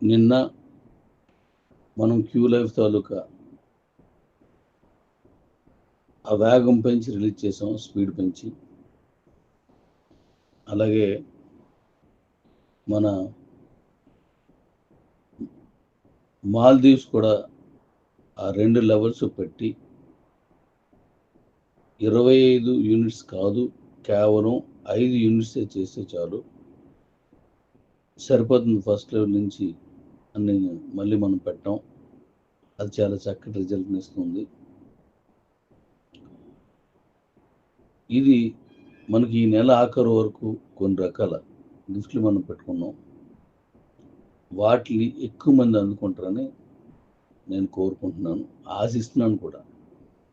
నిన్న మనం Q life తాలూకా ఆ వేగం పెంచి రిలీజ్ చేసాం స్పీడ్ పెంచి. అలాగే మన మాల్దీవ్స్ కూడా ఆ రెండు లెవెల్స్ పెట్టి ఇరవై ఐదు యూనిట్స్ కాదు కేవలం ఐదు యూనిట్సే చేస్తే చాలు. సరిపోతుంది ఫస్ట్ లెవెల్ నుంచి అని మళ్ళీ మనం పెట్టాం. అది చాలా చక్కటి రిజల్ట్ని ఇస్తుంది. ఇది మనకి ఈ నెల ఆఖరు వరకు కొన్ని రకాల గిఫ్ట్లు మనం పెట్టుకున్నాం. వాటిని ఎక్కువ మంది అందుకుంటారని నేను కోరుకుంటున్నాను. ఆశిస్తున్నాను కూడా.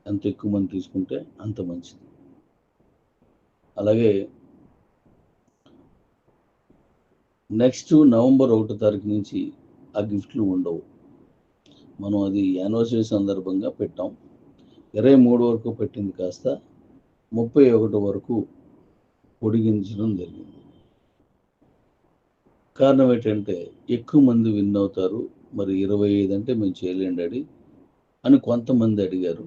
ఎంత ఎక్కువ మంది తీసుకుంటే అంత మంచిది. అలాగే నెక్స్ట్ నవంబర్ ఒకటో తారీఖు నుంచి ఆ గిఫ్ట్లు ఉండవు. మనం అది యానివర్సరీ సందర్భంగా పెట్టాం. ఇరవై మూడు వరకు పెట్టింది కాస్త ముప్పై ఒకటి వరకు పొడిగించడం జరిగింది. కారణం ఏంటంటే ఎక్కువ మంది విన్ అవుతారు మరి ఇరవై ఐదు అంటే మేము చేయలేండి డాడీ అని కొంతమంది అడిగారు.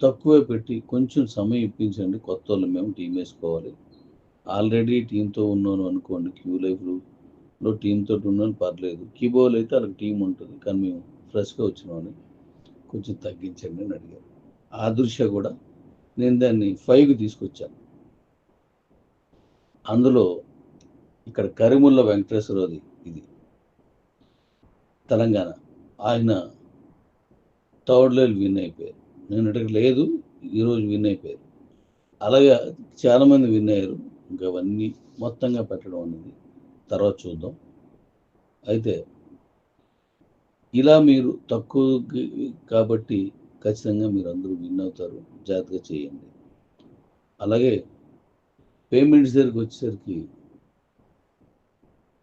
తక్కువే పెట్టి కొంచెం సమయం ఇప్పించండి కొత్త వాళ్ళు మేము టీం వేసుకోవాలి. ఆల్రెడీ టీంతో ఉన్నాను అనుకోండి క్యూ లైఫ్లు టీంతో ఉన్నాను పర్లేదు. కీబోర్డ్ అయితే వాళ్ళకి టీం ఉంటుంది కానీ మేము ఫ్రెష్గా వచ్చినామని కొంచెం తగ్గించండి అని అడిగారు. ఆ దృశ్య కూడా నేను దాన్ని ఫైవ్కి తీసుకొచ్చాను. అందులో ఇక్కడ కరిముల్ల వెంకటేశ్వరరావుది ఇది. తెలంగాణ. ఆయన థర్డ్ లెవెల్ విన్ అయిపోయారు. నేను ఇక్కడికి లేదు ఈరోజు విన్ అయిపోయారు. అలాగే చాలామంది విన్ అయ్యారు. ఇంకా అవన్నీ మొత్తంగా పెట్టడం అనేది తర్వాత చూద్దాం. అయితే ఇలా మీరు తక్కువ కాబట్టి ఖచ్చితంగా మీరు అందరూ విన్ అవుతారు. జాగ్రత్తగా చేయండి. అలాగే పేమెంట్స్ దగ్గరికి వచ్చేసరికి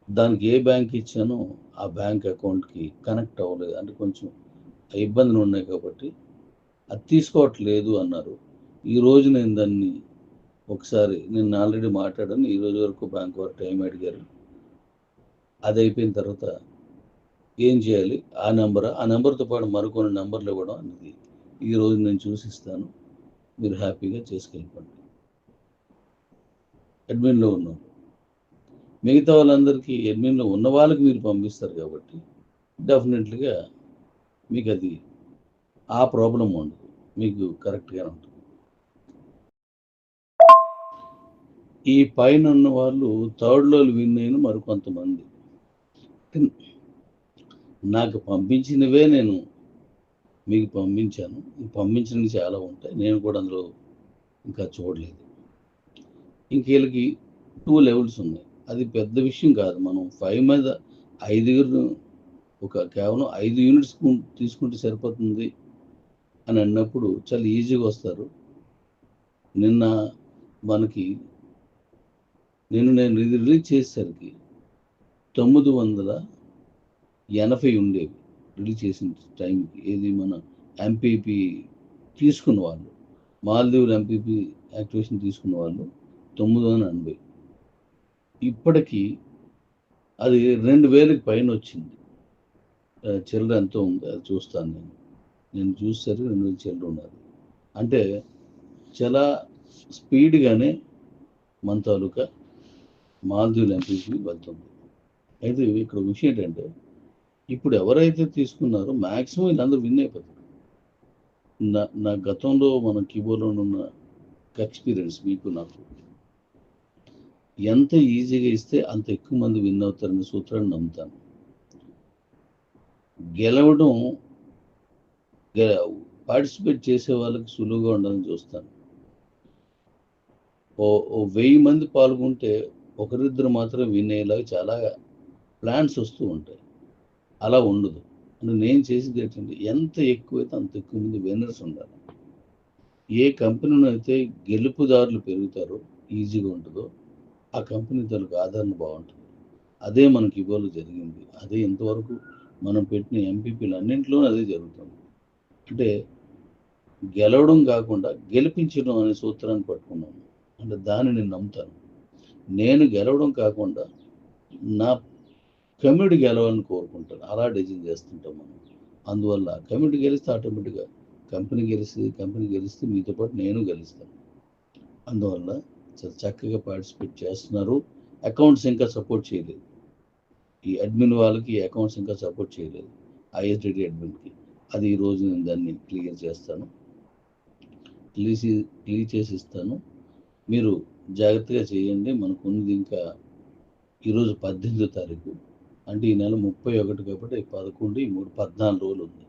దానికి ఏ బ్యాంక్ ఇచ్చానో ఆ బ్యాంక్ అకౌంట్కి కనెక్ట్ అవ్వలేదు. అంటే కొంచెం ఇబ్బందులు ఉన్నాయి కాబట్టి అది తీసుకోవట్లేదు అన్నారు. ఈ రోజు నేను దాన్ని ఒకసారి నేను ఆల్రెడీ మాట్లాడాను. ఈ రోజు వరకు బ్యాంక్ వారు టైం అడిగారు. అది అయిపోయిన తర్వాత ఏం చేయాలి? ఆ నెంబర్ ఆ నెంబర్తో పాటు మరికొన్ని నెంబర్లు ఇవ్వడం అనేది ఈ రోజు నేను చూసిస్తాను. మీరు హ్యాపీగా చేసుకెళ్ళిపోండి. అడ్మిన్లో ఉన్నాం. మిగతా వాళ్ళందరికీ అడ్మిన్లో ఉన్న వాళ్ళకి మీరు పంపిస్తారు కాబట్టి డెఫినెట్లీగా మీకు అది ఆ ప్రాబ్లం ఉండదు. మీకు కరెక్ట్గానే ఉంటుంది. ఈ పైన ఉన్న వాళ్ళు థర్డ్లో విన్ అయిన మరికొంతమంది. నాకు పంపించినవే నేను మీకు పంపించాను. పంపించినవి చాలా ఉంటాయి. నేను కూడా అందులో ఇంకా చూడలేదు. ఇంక వీళ్ళకి టూ లెవెల్స్ ఉన్నాయి. అది పెద్ద విషయం కాదు. మనం ఫైవ్ మీద ఐదుగురు ఒక కేవలం ఐదు యూనిట్స్ తీసుకుంటే సరిపోతుంది అని అన్నప్పుడు చాలా ఈజీగా వస్తారు. నిన్న మనకి నేను నేను రిలీజ్ చేసేసరికి తొమ్మిది వందల ఎనభై ఉండేవి. రిలీజ్ చేసిన టైంకి ఏది మన ఎంపీపీ తీసుకున్న వాళ్ళు మాల్దీవులు ఎంపీపీ యాక్టివేషన్ తీసుకున్న వాళ్ళు తొమ్మిది వందల ఎనభై. ఇప్పటికీ అది రెండు వేలకు పైన వచ్చింది. చిల్లర ఎంతో ఉంది అది చూస్తాను నేను. నేను చూసేసరికి రెండు వేల చిల్లర ఉన్నది. అంటే చాలా స్పీడ్గానే మన తాలూకా మాల్దీవులు ఎంపీపీ వెళ్తుంది. అయితే ఇక్కడ విషయం ఏంటంటే ఇప్పుడు ఎవరైతే తీసుకున్నారో మ్యాక్సిమం వీళ్ళందరూ విన్ అయిపోతారు. నా నా గతంలో మన కీబోర్డ్లో ఉన్న ఎక్స్పీరియన్స్ మీకు నాకు. ఎంత ఈజీగా ఇస్తే అంత ఎక్కువ మంది విన్ అవుతారనే సూత్రాన్ని నమ్ముతాను. గెలవడం పార్టిసిపేట్ చేసే వాళ్ళకి సులువుగా ఉండాలని చూస్తాను. ఓ ఓ వెయ్యి మంది పాల్గొంటే ఒకరిద్దరు మాత్రం విన్ అయ్యేలాగా చాలా ప్లాన్స్ వస్తూ ఉంటాయి. అలా ఉండదు. అంటే నేను చేసింది ఏంటంటే ఎంత ఎక్కువైతే అంత ఎక్కువ మంది విన్నర్స్ ఉండాలి. ఏ కంపెనీలో అయితే గెలుపుదారులు పెరుగుతారో ఈజీగా ఉంటుందో ఆ కంపెనీ తనకు ఆదరణ బాగుంటుంది. అదే మనకి ఇవాళ జరిగింది. అదే ఇంతవరకు మనం పెట్టిన ఎంపీపీలు అన్నింటిలోనూ అదే జరుగుతుంది. అంటే గెలవడం కాకుండా గెలిపించడం అనే సూత్రాన్ని పట్టుకున్నాను. అంటే దాన్ని నేను నమ్ముతాను. నేను గెలవడం కాకుండా నా కమ్యూనిటీ గెలవాలని కోరుకుంటాను అలా డిజైన్ చేస్తుంటాం మనం. అందువల్ల కమ్యూనిటీ గెలిస్తే ఆటోమేటిక్గా కంపెనీ గెలిస్తే కంపెనీ గెలిస్తే మీతో పాటు నేను గెలుస్తాను. అందువల్ల చాలా చక్కగా పార్టిసిపేట్ చేస్తున్నారు. అకౌంట్స్ ఇంకా సపోర్ట్ చేయలేదు. ఈ అడ్మిన్ వాళ్ళకి అకౌంట్స్ ఇంకా సపోర్ట్ చేయలేదు. ఐఎస్డిడి అడ్మిన్కి. అది ఈరోజు నేను దాన్ని క్లియర్ చేస్తాను. క్లీసి క్లియర్ చేసి ఇస్తాను. మీరు జాగ్రత్తగా చేయండి. మనకు ఉంది ఇంకా ఈరోజు పద్దెనిమిదో తారీఖు. అంటే ఈ నెల ముప్పై ఒకటి కాబట్టి ఈ పదకొండు ఈ మూడు పద్నాలుగు రోజులు ఉంది.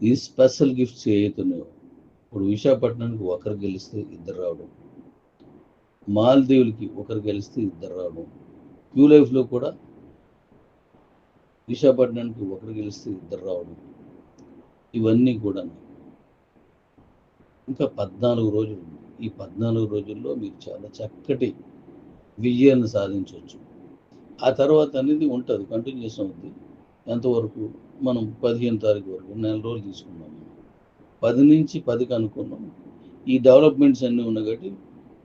ఈ స్పెషల్ గిఫ్ట్స్ ఏవైతున్నాయో ఇప్పుడు విశాఖపట్నానికి ఒకరు గెలిస్తే ఇద్దరు రావడం మాల్దీవులకి ఒకరు గెలిస్తే ఇద్దరు రావడం క్యూ లైఫ్లో కూడా విశాఖపట్నానికి ఒకరు గెలిస్తే ఇద్దరు రావడం ఇవన్నీ కూడా ఇంకా పద్నాలుగు రోజులు ఈ పద్నాలుగు రోజుల్లో మీరు చాలా చక్కటి విజయాన్ని సాధించవచ్చు. ఆ తర్వాత అనేది ఉంటుంది కంటిన్యూస్ అవుద్ది. ఎంతవరకు? మనం పదిహేను తారీఖు వరకు నెల రోజులు తీసుకున్నాము పది నుంచి పదికి అనుకున్నాం. ఈ డెవలప్మెంట్స్ అన్నీ ఉన్నాయి కాబట్టి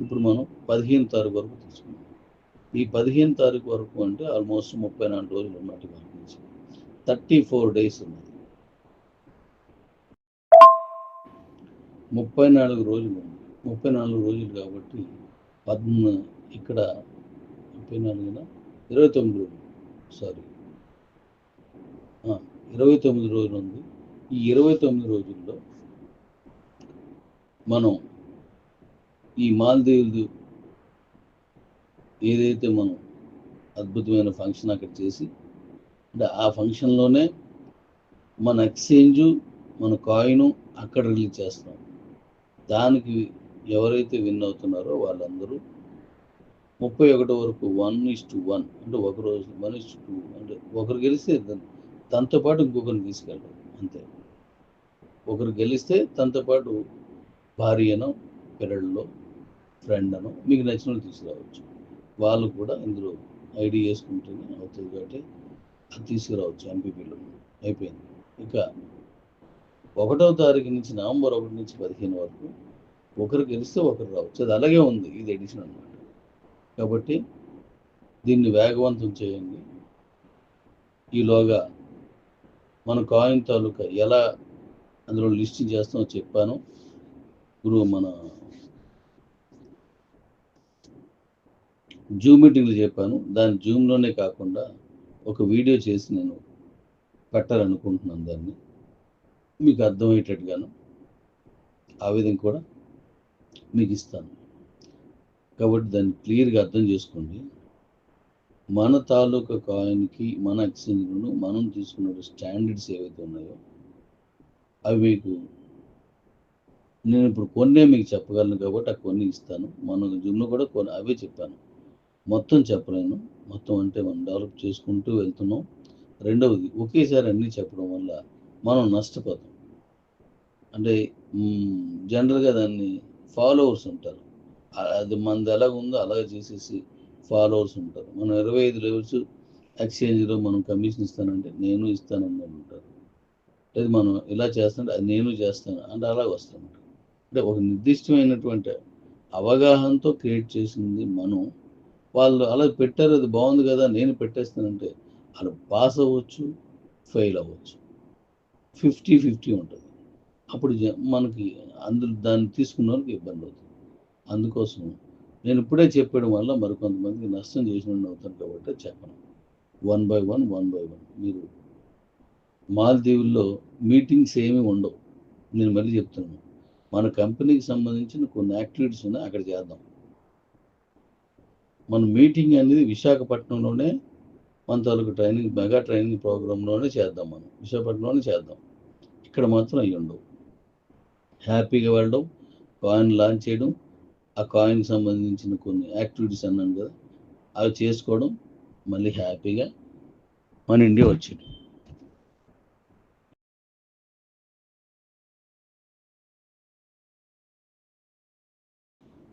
ఇప్పుడు మనం పదిహేను తారీఖు వరకు తీసుకున్నాం. ఈ పదిహేను తారీఖు వరకు అంటే ఆల్మోస్ట్ ముప్పై నాలుగు రోజులు ఉన్నట్టు నుంచి థర్టీ ఫోర్ డేస్ ఉన్నది. ముప్పై నాలుగు రోజులు ముప్పై నాలుగు రోజులు కాబట్టి పద్మ ఇక్కడ ముప్పై నాలుగున ఇరవై తొమ్మిది రోజులు. సారీ. ఇరవై తొమ్మిది రోజులు ఉంది. ఈ ఇరవై తొమ్మిది రోజుల్లో మనం ఈ మాల్దీవులు ఏదైతే మనం అద్భుతమైన ఫంక్షన్ అక్కడ చేసి అంటే ఆ ఫంక్షన్లోనే మన ఎక్స్చేంజు మన కాయిన్ అక్కడ రిలీజ్ చేస్తాం దానికి ఎవరైతే విన్ అవుతున్నారో వాళ్ళందరూ ముప్పై ఒకటి వరకు వన్ ఇస్ టు వన్ అంటే ఒక రోజు వన్ ఇస్ టూ అంటే ఒకరు గెలిస్తే తనతో పాటు ఇంకొకరిని తీసుకెళ్ళడం. అంతే. ఒకరు గెలిస్తే తనతో పాటు భార్యనో పిల్లల్లో ఫ్రెండ్ అను మీకు నచ్చిన వాళ్ళు తీసుకురావచ్చు. వాళ్ళు కూడా ఇందులో ఐడి వేసుకుంటేనే అవుతుంది కాబట్టి అది తీసుకురావచ్చు ఎంపీపీలో అయిపోయింది. ఇక ఒకటవ తారీఖు నుంచి నవంబర్ ఒకటి నుంచి పదిహేను వరకు ఒకరు గెలిస్తే ఒకరు రావచ్చు. అది అలాగే ఉంది. ఇది ఎడిషన్ అనమాట కాబట్టి దీన్ని వేగవంతం చేయండి. ఈలోగా మన కాయిన్ తాలూకా ఎలా అందులో లిస్టింగ్ చేస్తామో చెప్పాను. ఇప్పుడు మన జూమ్ మీటింగ్లు చెప్పాను. దాని జూమ్లోనే కాకుండా ఒక వీడియో చేసి నేను పెట్టాలనుకుంటున్నాను దాన్ని. మీకు అర్థమయ్యేటట్టుగాను ఆ విధంగా కూడా మీకు ఇస్తాను. కాబట్టి దాన్ని క్లియర్గా అర్థం చేసుకోండి. మన తాలూకా కాయిన్కి మన ఎక్స్చేంజ్లను మనం తీసుకున్న స్టాండర్డ్స్ ఏవైతే ఉన్నాయో అవి మీకు నేను ఇప్పుడు కొన్నే మీకు చెప్పగలను కాబట్టి ఆ కొన్ని ఇస్తాను. మన జిమ్లో కూడా కొన్ని అవే చెప్పాను. మొత్తం చెప్పలేను. మొత్తం అంటే మనం డెవలప్ చేసుకుంటూ వెళ్తున్నాం. రెండవది ఒకేసారి అన్నీ చెప్పడం వల్ల మనం నష్టపోతాం. అంటే జనరల్గా దాన్ని ఫాలోవర్స్ ఉంటారు అది మనది ఎలా ఉందో అలాగే చేసేసి ఫాలోవర్స్ ఉంటారు. మనం ఇరవై ఐదు లెవెల్స్ ఎక్స్చేంజ్లో మనం కమిషన్ ఇస్తానంటే నేను ఇస్తానని ఉంటారు లేదు మనం ఇలా చేస్తానంటే అది నేను చేస్తాను అంటే అలాగ వస్తాను అంటే ఒక నిర్దిష్టమైనటువంటి అవగాహనతో క్రియేట్ చేసింది మనం. వాళ్ళు అలా పెట్టారు అది బాగుంది కదా నేను పెట్టేస్తానంటే వాళ్ళు పాస్ అవ్వచ్చు ఫెయిల్ అవ్వచ్చు. ఫిఫ్టీ ఫిఫ్టీ ఉంటుంది. అప్పుడు మనకి అందరు దాన్ని తీసుకున్న వాళ్ళకి ఇబ్బంది అవుతుంది. అందుకోసం నేను ఇప్పుడే చెప్పడం వల్ల మరికొంతమందికి నష్టం చేసిన అవుతాను కాబట్టి చెప్పను. One by one one by one మీరు మాల్దీవుల్లో మీటింగ్స్ ఏమీ ఉండవు. నేను మళ్ళీ చెప్తున్నాను. మన కంపెనీకి సంబంధించిన కొన్ని యాక్టివిటీస్ ఉన్నాయి అక్కడ చేద్దాం. మన మీటింగ్ అనేది విశాఖపట్నంలోనే మన తాలూకు ట్రైనింగ్ మెగా ట్రైనింగ్ ప్రోగ్రాంలోనే చేద్దాం మనం. విశాఖపట్నంలోనే చేద్దాం. ఇక్కడ మాత్రం అయ్యి ఉండవు. హ్యాపీగా వెళ్ళడం కాయిన్ లాంచ్ చేయడం ఆ కాయిన్ సంబంధించిన కొన్ని యాక్టివిటీస్ అన్నాను కదా అవి చేసుకోవడం మళ్ళీ హ్యాపీగా మన ఇండియా వచ్చేది.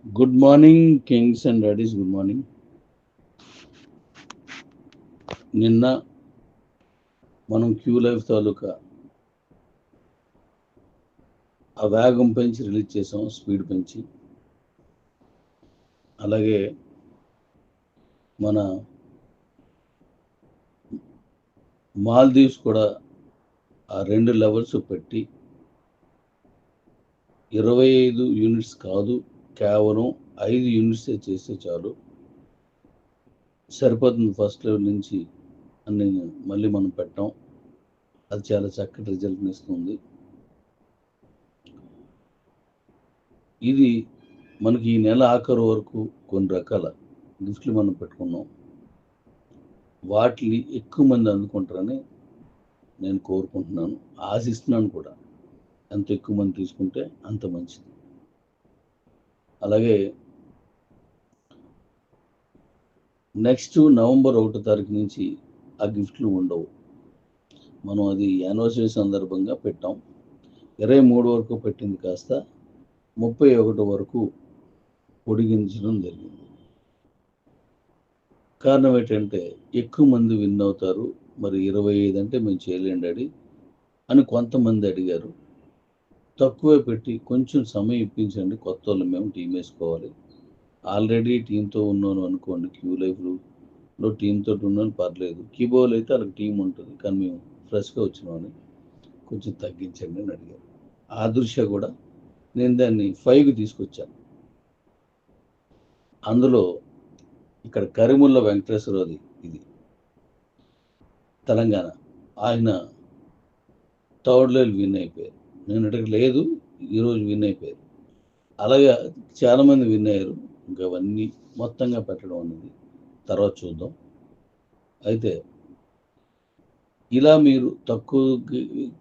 Good morning kings and daddies good morning నిన్న మనం క్యూ లైఫ్ తాలూకా ఆ వేగం పెంచి రిలీజ్ చేసాం స్పీడ్ పెంచి. అలాగే మన మాల్దీవ్స్ కూడా ఆ రెండు లెవెల్స్ పెట్టి ఇరవై ఐదు యూనిట్స్ కాదు కేవలం ఐదు యూనిట్స్ చేస్తే చాలు. సరిపోతుంది ఫస్ట్ లెవెల్ నుంచి అని మళ్ళీ మనం పెట్టాం. అది చాలా చక్కటి రిజల్ట్ని ఇస్తుంది. ఇది మనకి ఈ నెల ఆఖరు వరకు కొన్ని రకాల గిఫ్ట్లు మనం పెట్టుకున్నాం. వాటిని ఎక్కువ మంది అందుకుంటారని నేను కోరుకుంటున్నాను. ఆశిస్తున్నాను కూడా. ఎంత ఎక్కువ మంది తీసుకుంటే అంత మంచిది. అలాగే నెక్స్ట్ నవంబర్ ఒకటో తారీఖు నుంచి ఆ గిఫ్ట్లు ఉండవు. మనం అది యానివర్సరీ సందర్భంగా పెట్టాం. ఇరవై మూడు వరకు పెట్టింది కాస్త ముప్పై ఒకటి వరకు పొడిగించడం జరిగింది. కారణం ఏంటంటే ఎక్కువ మంది విన్ అవుతారు. మరి ఇరవై ఐదు అంటే మేము చేయలేండి అడి అని కొంతమంది అడిగారు. తక్కువే పెట్టి కొంచెం సమయం ఇప్పించండి కొత్త వాళ్ళు మేము టీం వేసుకోవాలి. ఆల్రెడీ టీంతో ఉన్నాను అనుకోండి క్యూ లైఫ్లో టీంతో ఉన్నాను పర్లేదు. కీబోల్ అయితే వాళ్ళకి టీం ఉంటుంది కానీ మేము ఫ్రెష్గా వచ్చినామని కొంచెం తగ్గించండి అని అడిగారు. ఆ దృశ్య కూడా నేను దాన్ని ఫైవ్కి తీసుకొచ్చాను. అందులో ఇక్కడ కరిముల్ల వెంకటేశ్వరది ఇది. తెలంగాణ. ఆయన థర్డ్ విన్ అయిపోయారు. నేను ఇక్కడ లేదు ఈరోజు విన్ అయిపోయారు. అలాగే చాలామంది విన్ అయ్యారు. ఇంకా అవన్నీ మొత్తంగా పెట్టడం అనేది తర్వాత చూద్దాం. అయితే ఇలా మీరు తక్కువ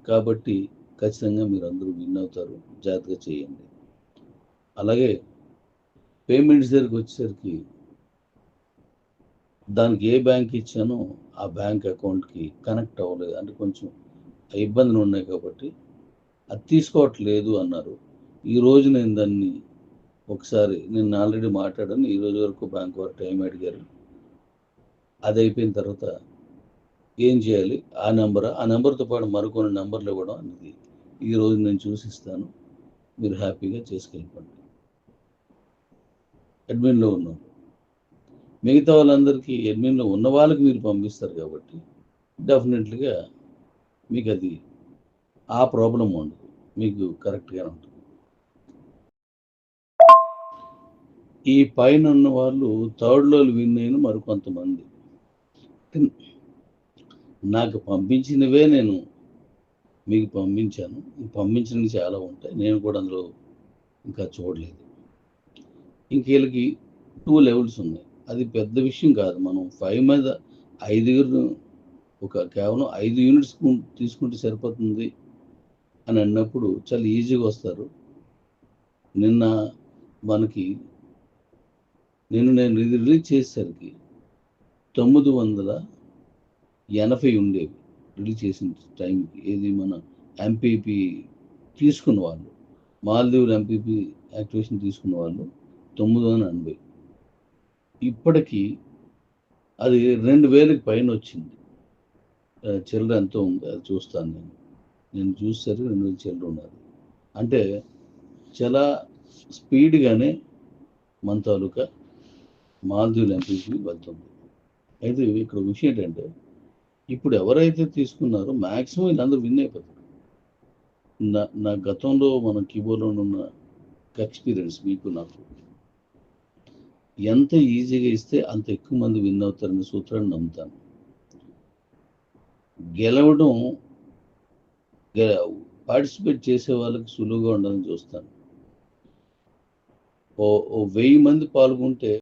కాబట్టి ఖచ్చితంగా మీరు అందరూ విన్ అవుతారు. జాగ్రత్తగా చేయండి. అలాగే పేమెంట్స్ దగ్గరికి వచ్చేసరికి దానికి ఏ బ్యాంక్ ఇచ్చానో ఆ బ్యాంక్ అకౌంట్కి కనెక్ట్ అవ్వలేదు. అంటే కొంచెం ఇబ్బందులు ఉన్నాయి కాబట్టి అది తీసుకోవట్లేదు అన్నారు. ఈ రోజు నేను దాన్ని ఒకసారి నేను ఆల్రెడీ మాట్లాడాను. ఈ రోజు వరకు బ్యాంక్ వారు టైం అడిగారు. అది అయిపోయిన తర్వాత ఏం చేయాలి? ఆ నెంబర్? ఆ నెంబర్తో పాటు మరికొన్ని నెంబర్లు ఇవ్వడం అనేది ఈ రోజు నేను చూసిస్తాను మీరు హ్యాపీగా చేసుకెళ్ళిపోండి. అడ్మిన్లో ఉన్నారు మిగతా వాళ్ళందరికీ అడ్మిన్లో ఉన్న వాళ్ళకి మీరు పంపిస్తారు కాబట్టి డెఫినెట్లీగా మీకు అది ఆ ప్రాబ్లం ఉండదు. మీకు కరెక్ట్గా ఉంటుంది. ఈ పైన ఉన్న వాళ్ళు థర్డ్లో విన్ అయిన మరికొంతమంది. నాకు పంపించినవే నేను మీకు పంపించాను. పంపించినవి చాలా ఉంటాయి. నేను కూడా అందులో ఇంకా చూడలేదు. ఇంక వీళ్ళకి టూ లెవెల్స్ ఉన్నాయి. అది పెద్ద విషయం కాదు. మనం ఫైవ్ మీద ఐదుగురు ఒక కేవలం ఐదు యూనిట్స్ తీసుకుంటే సరిపోతుంది అని అన్నప్పుడు చాలా ఈజీగా వస్తారు. నిన్న మనకి నేను నేను ఇది రిలీజ్ చేసేసరికి తొమ్మిది వందల ఎనభై ఉండేవి రిలీజ్ చేసిన టైంకి ఏది మన ఎంపీపీ తీసుకున్న వాళ్ళు మాల్దీవులు ఎంపీపీ యాక్టివేషన్ తీసుకున్న వాళ్ళు తొమ్మిది వందల ఎనభై ఇప్పటికీ అది రెండు వేలకి పైన వచ్చింది. చిల్లర ఎంతో ఉంది అది చూస్తాను నేను. నేను చూసేసరికి రెండు వేల చిల్లర ఉన్నది. అంటే చాలా స్పీడ్గానే మన తాలూకా మాల్దీవులు ఎంపీకి వెళ్తుంది. అయితే ఇక్కడ విషయం ఏంటంటే ఇప్పుడు ఎవరైతే తీసుకున్నారో మ్యాక్సిమం వీళ్ళందరూ విన్ అయిపోతారు. నా నా గతంలో మన కీబోర్డ్లో ఉన్న ఎక్స్పీరియన్స్ మీకు నాకు. ఎంత ఈజీగా ఇస్తే అంత ఎక్కువ మంది విన్ అవుతారనే సూత్రాన్ని నమ్ముతాను. గెలవడం గె- పార్టిసిపేట్ చేసే వాళ్ళకి సులువుగా ఉండాలని చూస్తాను. ఓ ఓ వెయ్యి మంది పాల్గొంటే